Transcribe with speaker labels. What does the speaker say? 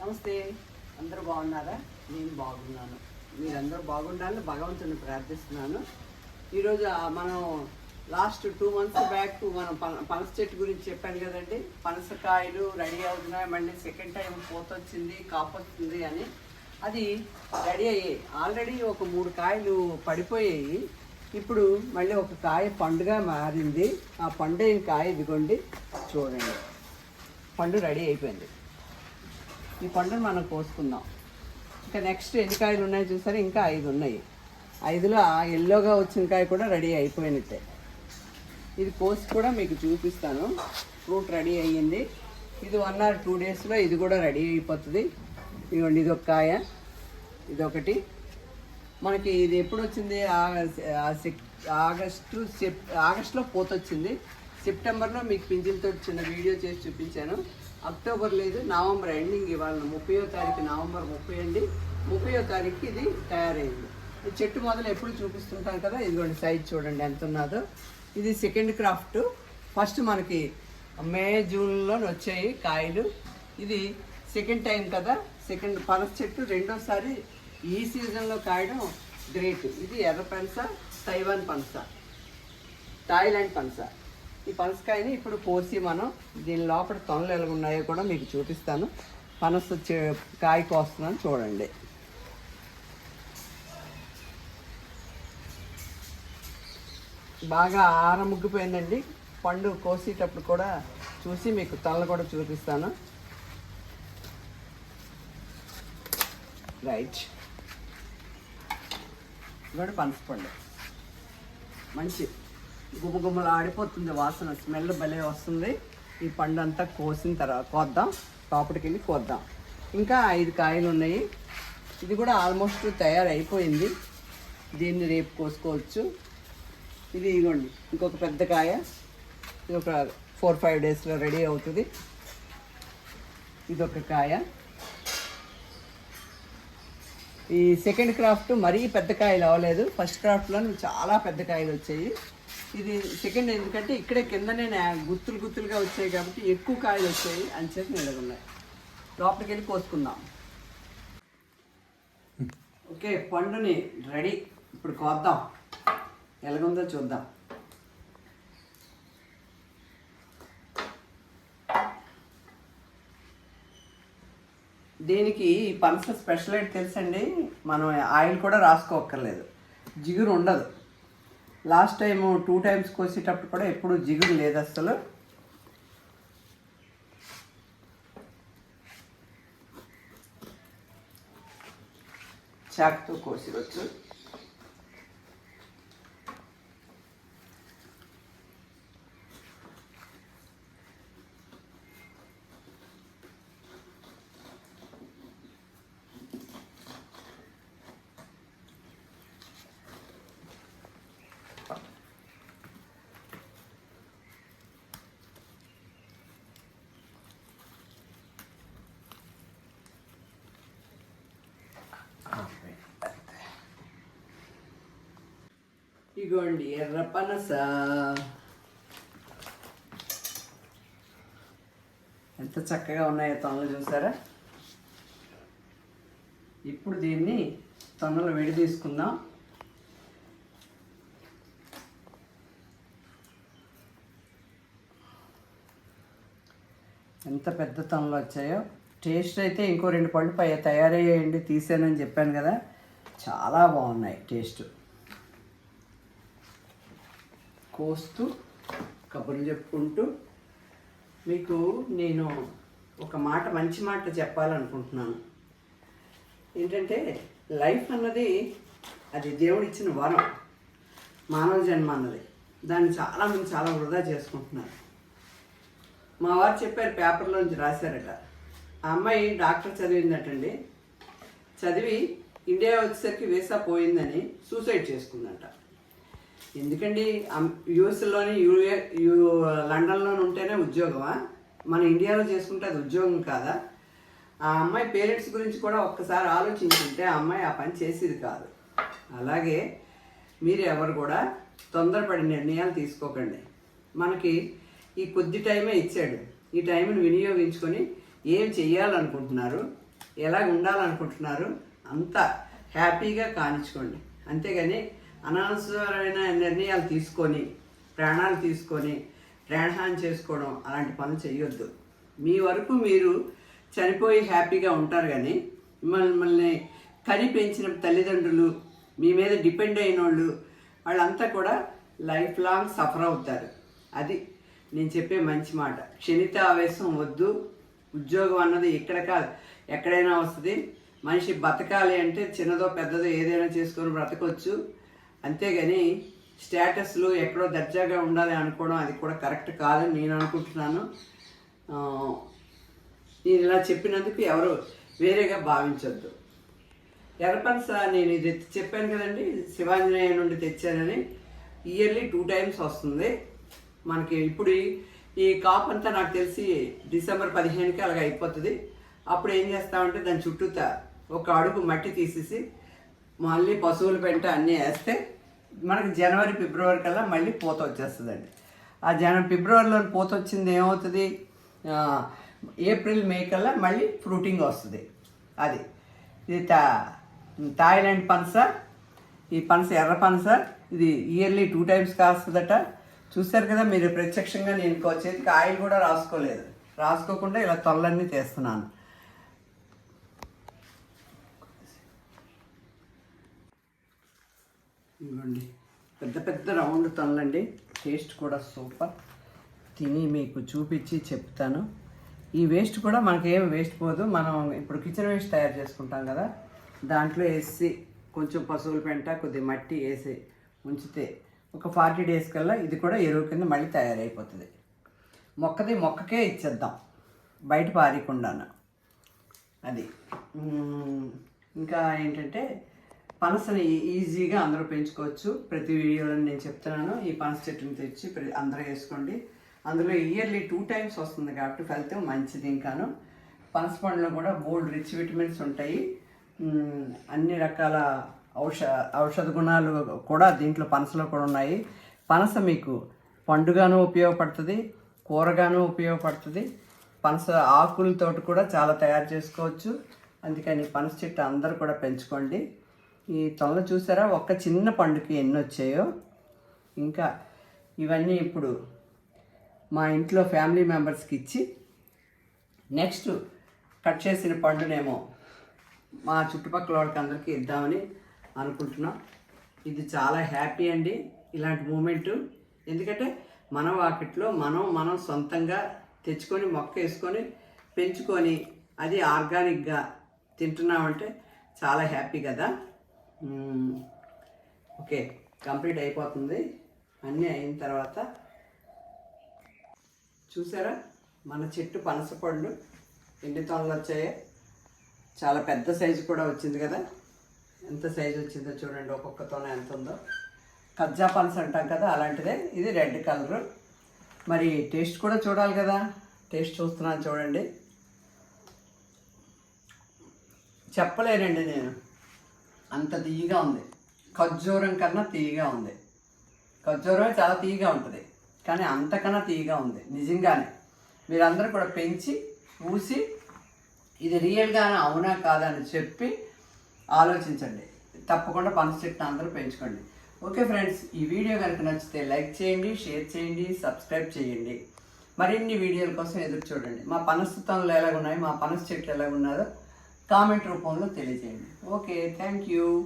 Speaker 1: నమస్తే అందరూ బాగున్నారా? నేను బాగున్నాను. మీరందరూ బాగుండాలని భగవంతుని ప్రార్థిస్తున్నాను. ఈరోజు మనం లాస్ట్ టూ మంత్స్ బ్యాక్ మనం పనస చెట్టు గురించి చెప్పాను కదండి. పనసకాయలు రెడీ అవుతున్నాయి. మళ్ళీ సెకండ్ టైం పూత వచ్చింది కాపొచ్చింది అని. అది రెడీ అయ్యాయి. ఆల్రెడీ ఒక మూడు కాయలు పడిపోయాయి. ఇప్పుడు మళ్ళీ ఒక కాయ పండుగ మారింది. ఆ పండు కాయ ఇదిగోండి చూడండి. పండు రెడీ అయిపోయింది. ఈ పండును మనం కోసుకుందాం. ఇంకా నెక్స్ట్ ఎన్ని కాయలు ఉన్నాయి చూసారా? ఇంకా ఐదు ఉన్నాయి. ఐదులో ఆ ఎల్లోగా వచ్చిన కాయ కూడా రెడీ అయిపోయినట్టే. ఇది కోసి కూడా మీకు చూపిస్తాను. ఫ్రూట్ రెడీ అయ్యింది. ఇది వన్ ఆర్ టూ డేస్లో ఇది కూడా రెడీ అయిపోతుంది. ఇదిగోండి ఇది ఒక కాయ. ఇదొకటి. మనకి ఇది ఎప్పుడు వచ్చింది? ఆ సెప్- ఆగస్టు సెప్ ఆగస్టులో పోతొచ్చింది. సెప్టెంబర్లో మీకు పింజిల్తో చిన్న వీడియో చేసి చూపించాను. అక్టోబర్ లేదు నవంబర్ ఎండింగ్ ఇవాళ ముప్పయో తారీఖు నవంబర్ ముప్పై అండి. ముప్పయో తారీఖు ఇది తయారైంది. ఈ చెట్టు మొదలు ఎప్పుడు చూపిస్తుంటాం కదా? ఇదిగోండి సైజ్ చూడండి ఎంత ఉన్నదో. ఇది సెకండ్ క్రాఫ్ట్. ఫస్ట్ మనకి మే జూన్లో వచ్చాయి కాయలు. ఇది సెకండ్ టైం కదా? సెకండ్ పనస చెట్టు. రెండోసారి ఈ సీజన్లో కాయడం గ్రేట్. ఇది ఎర్ర పనస తైవాన్ పనస థాయిలాండ్ పనస. ఈ పనసకాయని ఇప్పుడు కోసి మనం దీని లోపల తొనలు ఎలా ఉన్నాయో కూడా మీకు చూపిస్తాను. పనస కాయ కోస్తున్నాను చూడండి. బాగా ఆరముగ్గిపోయిందండి పండు కోసేటప్పుడు కూడా చూసి మీకు తలలు కూడా చూపిస్తాను. రైట్. కూడా పనసపండు. మంచి గుమగుమలు ఆడిపోతుంది వాసన స్మెల్ భలే వస్తుంది. ఈ పండు అంతా కోసిన తర్వాత కోద్దాం లోపలికి వెళ్ళి కోద్దాం. ఇంకా ఐదు కాయలు ఉన్నాయి. ఇది కూడా ఆల్మోస్ట్ తయారైపోయింది. దీన్ని రేపు కోసుకోవచ్చు. ఇది ఇదిగోండి ఇంకొక పెద్ద కాయ. ఇది ఒక ఫోర్ ఫైవ్ డేస్లో రెడీ అవుతుంది. ఇదొక కాయ. ఈ సెకండ్ క్రాఫ్ట్ మరీ పెద్ద కాయలు అవ్వలేదు. ఫస్ట్ క్రాఫ్ట్లో చాలా పెద్ద కాయలు వచ్చాయి. ఇది సెకండ్ ఎందుకంటే ఇక్కడే కింద నేను గుత్తులు గుత్తులుగా వచ్చాయి కాబట్టి ఎక్కువ కాయలు వచ్చాయి. అని చెప్పి నిలబడినాయి. లోపలికి వెళ్ళి కోసుకుందాం. ఓకే పండుని రెడీ. ఇప్పుడు కోద్దాం. ఎలాగుందో చూద్దాం. దీనికి ఈ పనస స్పెషల్ ఏంటి తెలుసండి? మనం ఆయిల్ కూడా రాసుకోక్కర్లేదు. జిగురు ఉండదు. లాస్ట్ టైం టూ టైమ్స్ కోసేటప్పుడు కూడా ఎప్పుడు జిగురు లేదు అసలు చాకుతో కోసివచ్చు ఇగోండి ఎర్ర పనస. ఎంత చక్కగా ఉన్నాయో తొనలు చూసారా? ఇప్పుడు దీన్ని తొనలు విడి తీసుకుందాం ఎంత పెద్ద తొనలు వచ్చాయో. టేస్ట్ అయితే ఇంకో రెండు పళ్ళు పై తయారయ్యేయండి తీసానని చెప్పాను కదా. చాలా బాగున్నాయి టేస్ట్. కోస్తూ కబుర్లు చెప్పుకుంటూ మీకు నేను ఒక మాట మంచి మాట చెప్పాలనుకుంటున్నాను. ఏంటంటే లైఫ్ అన్నది అది దేవుడు ఇచ్చిన వరం మానవ జన్మ అన్నది. దాన్ని చాలామంది చాలా వృధా చేసుకుంటున్నారు. మా వారు చెప్పారు పేపర్లోంచి రాశారట. ఆ అమ్మాయి డాక్టర్ చదివిందటండి. చదివి ఇండియా వచ్చేసరికి వీసా పోయిందని సూసైడ్ చేసుకుందంట. ఎందుకండి? యుఎస్లోని యూఏ యూ లండన్లో ఉంటేనే ఉద్యోగమా? మన ఇండియాలో చేసుకుంటే అది ఉద్యోగం కాదా? ఆ అమ్మాయి పేరెంట్స్ గురించి కూడా ఒక్కసారి ఆలోచించుంటే ఆ అమ్మాయి ఆ పని చేసేది కాదు. అలాగే మీరు ఎవరు కూడా తొందరపడి నిర్ణయాలు తీసుకోకండి. మనకి ఈ కొద్ది టైమే ఇచ్చాడు. ఈ టైంని వినియోగించుకొని ఏం చేయాలనుకుంటున్నారు ఎలా ఉండాలనుకుంటున్నారు అంత హ్యాపీగా కానించుకోండి అంతేగాని అనవసరమైన నిర్ణయాలు తీసుకొని ప్రాణాలు తీసుకొని ప్రాణహాని చేసుకోవడం అలాంటి పనులు చేయొద్దు మీ వరకు మీరు చనిపోయి హ్యాపీగా ఉంటారు కానీ మిమ్మల్ని కని పెంచిన తల్లిదండ్రులు మీ మీద డిపెండ్ అయిన వాళ్ళు వాళ్ళంతా కూడా లైఫ్ లాంగ్ సఫర్ అవుతారు. అది నేను చెప్పే మంచి మాట. క్షణిత ఆవేశం వద్దు. ఉద్యోగం అన్నది ఇక్కడ కాదు. ఎక్కడైనా వస్తుంది. మనిషి బతకాలి అంటే చిన్నదో పెద్దదో ఏదైనా చేసుకొని బ్రతకొచ్చు. అంతేగాని స్టేటస్లు ఎక్కడో దర్జాగా ఉండాలి అనుకోవడం అది కూడా కరెక్ట్ కాదని నేను అనుకుంటున్నాను. నేను ఇలా చెప్పినందుకు ఎవరు వేరేగా భావించొద్దు. ఎర్రపనస నేను ఇది చెప్పాను కదండి శివాంజనేయ నుండి తెచ్చానని. ఇయర్లీ టూ టైమ్స్ వస్తుంది. మనకి ఇప్పుడు ఈ- కాప్ అంతా నాకు తెలిసి డిసెంబర్ పదిహేనుకి అలాగ అయిపోతుంది. అప్పుడు ఏం చేస్తామంటే దాని చుట్టూతా ఒక అడుగు మట్టి తీసేసి మళ్ళీ పశువుల పెంట అన్నీ వేస్తే మనకి జనవరి ఫిబ్రవరి కల్లా మళ్ళీ పూత వచ్చేస్తుందండి. ఆ జన ఫిబ్రవరిలో పూత వచ్చింది ఏమవుతుంది ఏప్రిల్ మే కల్లా మళ్ళీ ఫ్రూటింగ్ వస్తుంది. అది. ఇది తా థాయిలాండ్ పనస ఈ పనస ఎర్ర పనస ఇది ఇయర్లీ టూ టైమ్స్ కాస్తుందట. చూశారు కదా మీరు ప్రత్యక్షంగా నేను ఇంకో చేతికి ఆయిల్ కూడా రాసుకోలేదు. రాసుకోకుండా ఇలా తొల్లన్నీ తీస్తున్నాను ఇవ్వండి. పెద్ద పెద్ద రౌండ్ తనలండి. టేస్ట్ కూడా సూపర్. తిని మీకు చూపించి చెప్తాను. ఈ వేస్ట్ కూడా మనకేం వేస్ట్ పోదు. మనం ఇప్పుడు కిచెన్ వేస్ట్ తయారు చేసుకుంటాం కదా. దాంట్లో వేసి కొంచెం పశువుల పెంట కొద్ది మట్టి వేసి ఉంచితే ఒక ఫార్టీ డేస్ కల్లా ఇది కూడా ఎరువు కింద మళ్ళీ తయారైపోతుంది. మొక్కది మొక్కకే ఇచ్చేద్దాం. బయట పారేయకుండాను అది. ఇంకా ఏంటంటే పనసని ఈజీగా అందరూ పెంచుకోవచ్చు. ప్రతి వీడియోలో నేను చెప్తున్నాను. ఈ పనస చెట్టుని తెచ్చి ప్రతి అందరూ వేసుకోండి. అందులో ఇయర్లీ టూ టైమ్స్ వస్తుంది కాబట్టి ఫలితం మంచిది ఇంకాను. పనస పండులో కూడా బోల్డ్ రిచ్ విటమిన్స్ ఉంటాయి. అన్ని రకాల ఔష ఔషధ గుణాలు కూడా దీంట్లో పనసలో కూడా ఉన్నాయి. పనస మీకు పండుగాను ఉపయోగపడుతుంది కూరగాను ఉపయోగపడుతుంది. పనస ఆకులతోటి కూడా చాలా తయారు చేసుకోవచ్చు. అందుకని పనస చెట్టు అందరూ కూడా పెంచుకోండి. ఈ తొల్ల చూసారా? ఒక్క చిన్న పండుకి ఎన్ని వచ్చాయో ఇంకా ఇవన్నీ ఇప్పుడు మా ఇంట్లో ఫ్యామిలీ మెంబర్స్కి ఇచ్చి నెక్స్ట్ కట్ చేసిన పండునేమో మా చుట్టుపక్కల వాళ్ళకి అందరికీ ఇద్దామని అనుకుంటున్నాం. ఇది చాలా హ్యాపీ అండి ఇలాంటి మూమెంటు. ఎందుకంటే మన వాకిట్లో మనం మనం సొంతంగా తెచ్చుకొని మొక్క వేసుకొని పెంచుకొని అది ఆర్గానిక్గా తింటున్నామంటే చాలా హ్యాపీ కదా. ఓకే కంప్లీట్ అయిపోతుంది. అన్నీ అయిన తర్వాత చూసారా? మన చెట్టు పనస పళ్ళు ఎన్ని తొనలు వచ్చాయో. చాలా పెద్ద సైజు కూడా వచ్చింది కదా. ఎంత సైజు వచ్చిందో చూడండి ఒక్కొక్క తొన ఎంత ఉందో. కజ్జా పనస అంటాం కదా అలాంటిదే. ఇది రెడ్ కలరు. మరి టేస్ట్ కూడా చూడాలి కదా. టేస్ట్ చూస్తున్నాను చూడండి. చెప్పలేనండి నేను. అంత తీయగా ఉంది. ఖర్జూరం కన్నా తీయగా ఉంది. ఖర్జూరమే చాలా తీయగా ఉంటుంది. కానీ అంతకన్నా తీయగా ఉంది. నిజంగానే. మీరందరూ కూడా పెంచి పూసి ఇది రియల్గానే అవునా కాదా అని చెప్పి ఆలోచించండి. తప్పకుండా పనస చెట్టును అందరూ పెంచుకోండి. ఓకే ఫ్రెండ్స్ ఈ వీడియో కనుక నచ్చితే లైక్ చేయండి షేర్ చేయండి సబ్స్క్రైబ్ చేయండి. మరిన్ని వీడియోల కోసం ఎదురు చూడండి. మా పనస ఎలాగున్నాయి? మా పనస చెట్లు ఎలాగున్నారో కామెంట్ రూపంలో తెలియజేయండి. Okay thank you.